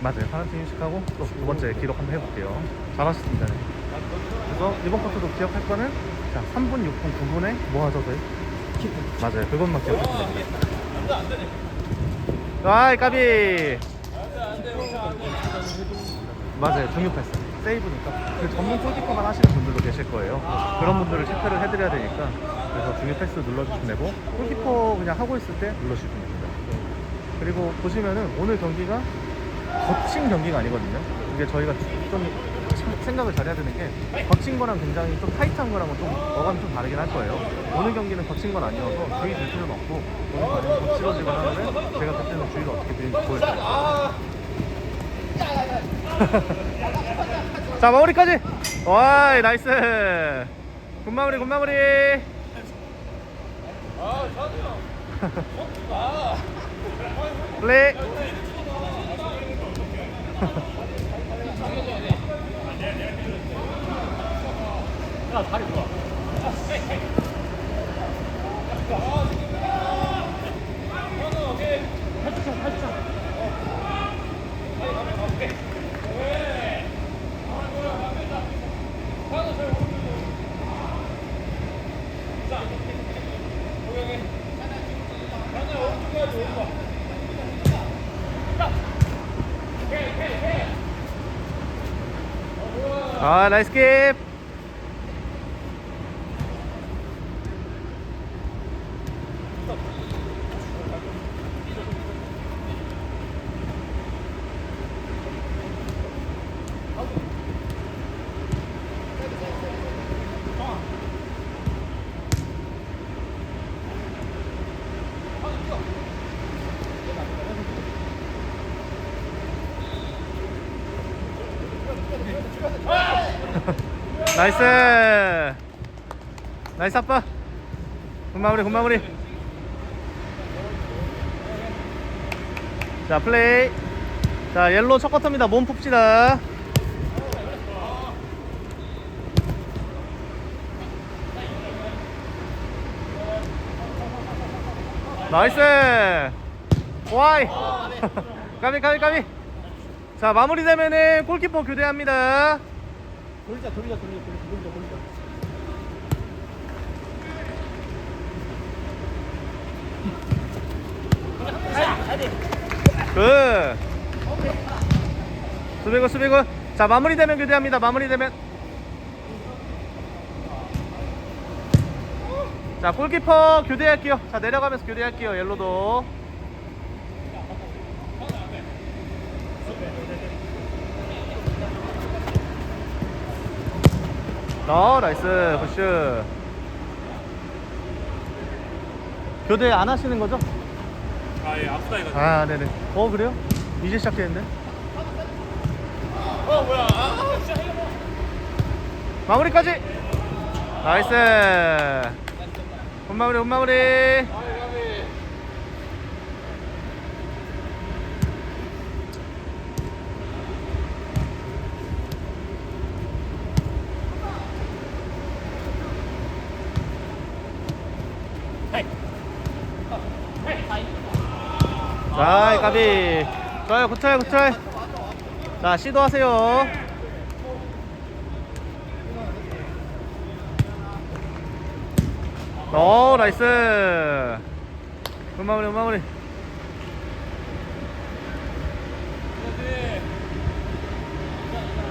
맞아요. 파란팀 인식하고 또 두 번째 기록 한번 해볼게요. 잘하셨습니다. 네. 그래서 이번 쿼터도 기억할 거는 자 3분, 6분, 9분에 뭐 하죠 저희? 맞아요. 그것만 기억하시면 됩니다. 아이 까비. 맞아요. 중요 패스. 세이브니까 그 전문 골키퍼만 하시는 분들도 계실 거예요. 그런 분들을 체크를 해드려야 되니까 그래서 중요 패스 눌러주시면 되고 골키퍼 그냥 하고 있을 때 눌러주시면 됩니다. 그리고 보시면은 오늘 경기가 거친 경기가 아니거든요. 이게 저희가 좀 생각을 잘해야 되는 게 거친 거랑 굉장히 좀 타이트한 거랑은 좀 어감이 좀 다르긴 할 거예요. 오늘 경기는 거친 건 아니어서 주의 줄 필요는 없고 오늘 경기는 거칠어지거나 하면 제가 그때는 주의를 어떻게 드리는지 보여드릴게요. 자 마무리까지 와이 나이스 굿마무리 굿마무리 플레이 아 나이스 킵 나이스. 나이스 아빠. 굿 마무리 굿 마무리. 자 플레이. 자 옐로 첫 쿼터입니다. 몸 풉시다. 나이스. 와이. 까비 까비 까비. 자 마무리되면은 골키퍼 교대합니다 돌리자 돌리자 돌리자 돌리자 돌리자 그. 수비고 수비고. 자 마무리되면 교대합니다. 마무리되면. 자 골키퍼 교대할게요. 자 내려가면서 교대할게요. 옐로도 어 나이스. 푸쉬 교대 안 하시는 거죠? 아예 이거 아 네네. 어 그래요? 이제 시작했는데? 어 뭐야. 아, 마무리까지! 나이스! 굿마무리 굿마무리 자 까비. 좋아요 굿트라이 굿트라이 자 시도하세요. 오 나이스. 굿마무리 굿마무리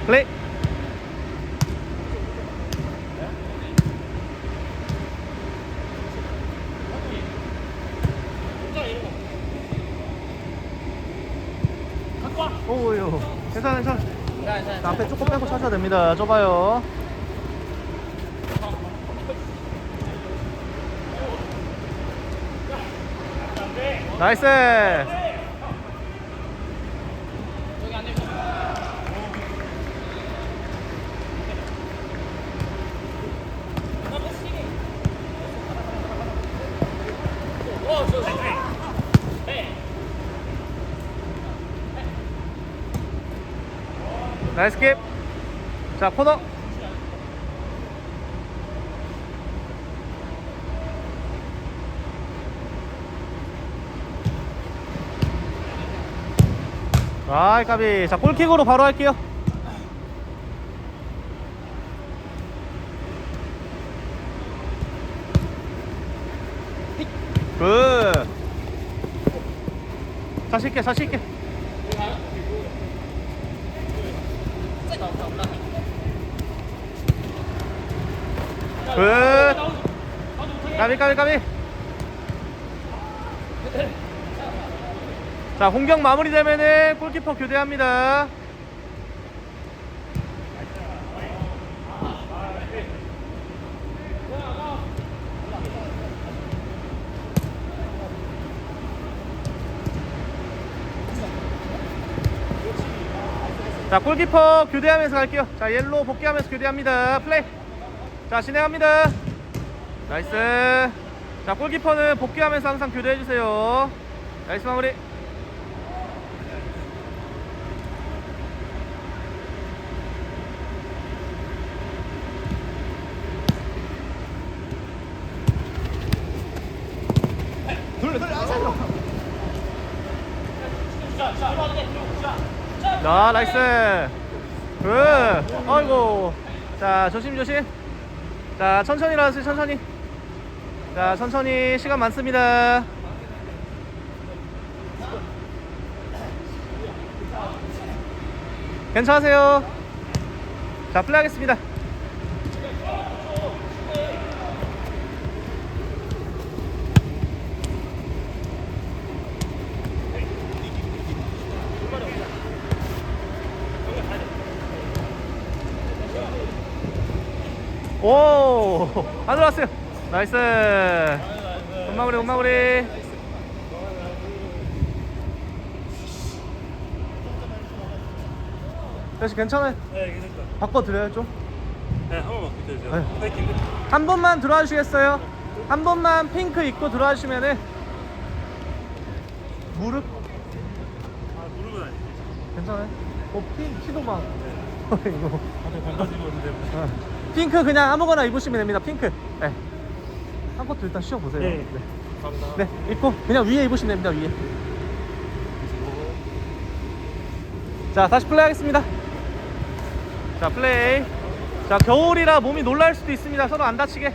플레이 오유. 괜찮아 괜찮아. 자, 앞에 조금 빼고 차셔야 됩니다. 좁아요. 나이스 나이스 킵. 자, 코너. 아이 까비 자 골킥으로 바로 할게요 굿 자신 있게 자신 있게 굿 까비 까비 까비. 자 공격 마무리되면은 골키퍼 교대합니다. 자 골키퍼 교대하면서 갈게요. 자 옐로우 복귀하면서 교대합니다. 플레이 자 진행합니다. 나이스. 자 골키퍼는 복귀하면서 항상 교대해주세요. 나이스 마무리. 자 나이스. 굿. 아이고. 자 조심조심 자 천천히 나와주세요 천천히. 자 천천히 시간 많습니다. 괜찮으세요? 자 플레이하겠습니다 오, 안 들어왔어요. 나이스. 엄마무리, 엄마무리. 다시 괜찮아요. 네, 괜찮다. 바꿔드려요, 좀. 네, 한 번만 부탁드려요. 네. 파이팅. 한 번만 들어와 주시겠어요? 한 번만 핑크 입고 들어와 주시면은 무릎 아, 무릎은 아니지. 괜찮아요? 어, 피, 피도 막 이거 다들 반바지 입었는데. 어. 핑크 그냥 아무거나 입으시면 됩니다. 핑크. 네. 한 것도 일단 쉬어 보세요. 네. 감사합니다. 네, 입고 그냥 위에 입으시면 됩니다. 위에. 자, 다시 플레이 하겠습니다. 자, 플레이. 자, 겨울이라 몸이 놀랄 수도 있습니다. 서로 안 다치게.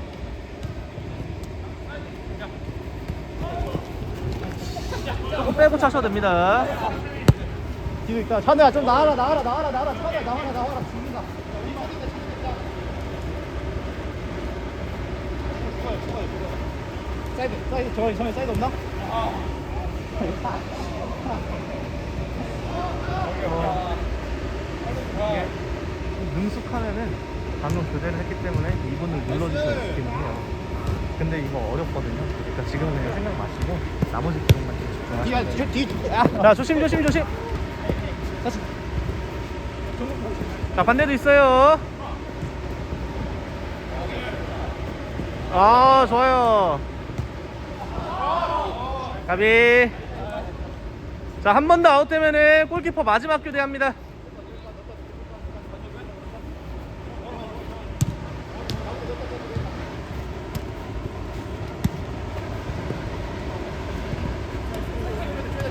조금 빼고 차셔도 됩니다. 뒤로 있다. 찬우야 좀 나와라 나와라 나와라 나와라 찬우야 나와라 나와라 죽는다. 사이드 사이드 저 저기 사이드 없나? 능숙하면은 방금 교대를 했기 때문에 이분을 눌러주시면 좋기는 해요. 근데 이거 어렵거든요. 그러니까 지금은 그냥 생각 마시고 나머지 부분만 좀 집중하시면 돼요. 뒤 뒤. 아. 자, 조심, 조심, 조심. 자, 반대도 있어요. 아, 좋아요. 가비. 자, 한 번 더 아웃되면은 골키퍼 마지막 교대합니다.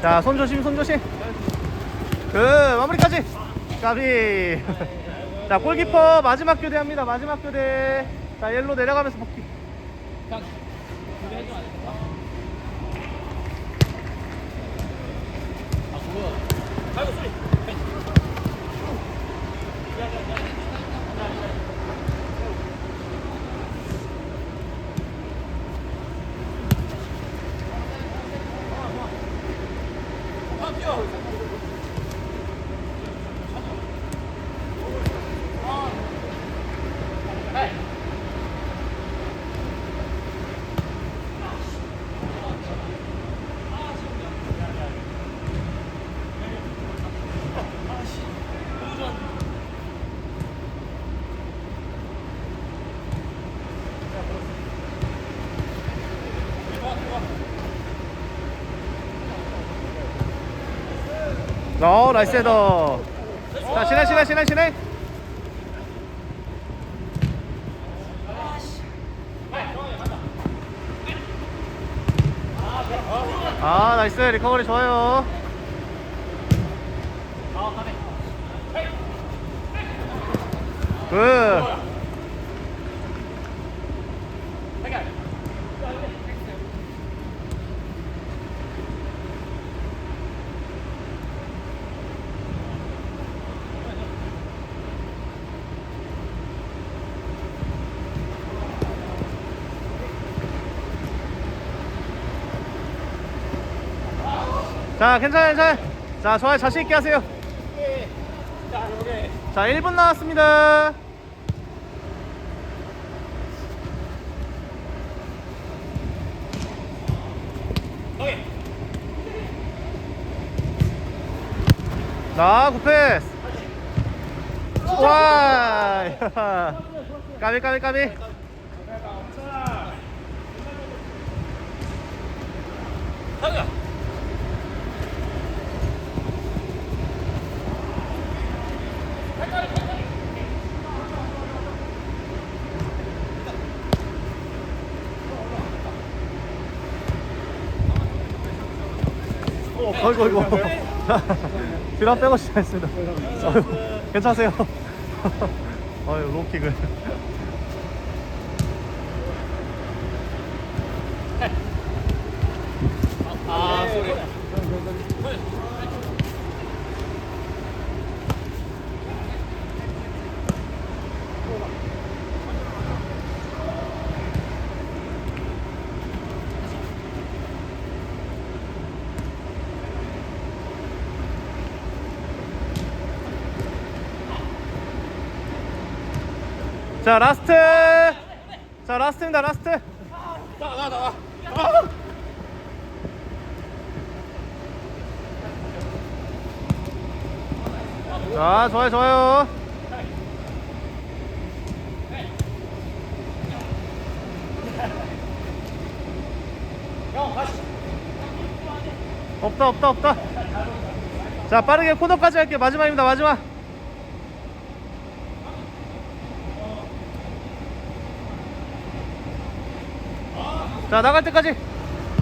자, 손 조심, 손 조심. 그 마무리까지. 가비. 자, 골키퍼 마지막 교대합니다. 마지막 교대. 자, 옐로 내려가면서 복귀. 아이고 소리. 너 나이스 헤더. 자 신해 신해 신해 신해. 아 나이스. 리커버리 좋아요. 굿. 자, 괜찮아요, 괜찮아요. 자, 좋아요. 자신있게 하세요. 자, 1분 나왔습니다. 자, 굿패스. 와! 까비, 까비, 까비. 어이구, 어이구. 비랑 빼고 시작했습니다. 어이구, 괜찮으세요? 어이, 로킥을. 자, 라스트. 자, 라스트입니다, 라스트. 나가 나가 자, 좋아요, 좋아요. 없다, 없다, 없다. 자, 빠르게 코너까지 할게요. 마지막입니다, 마지막. 자, 나갈 때까지.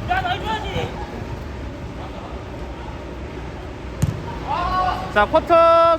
야, 날려야지. 자, 쿼터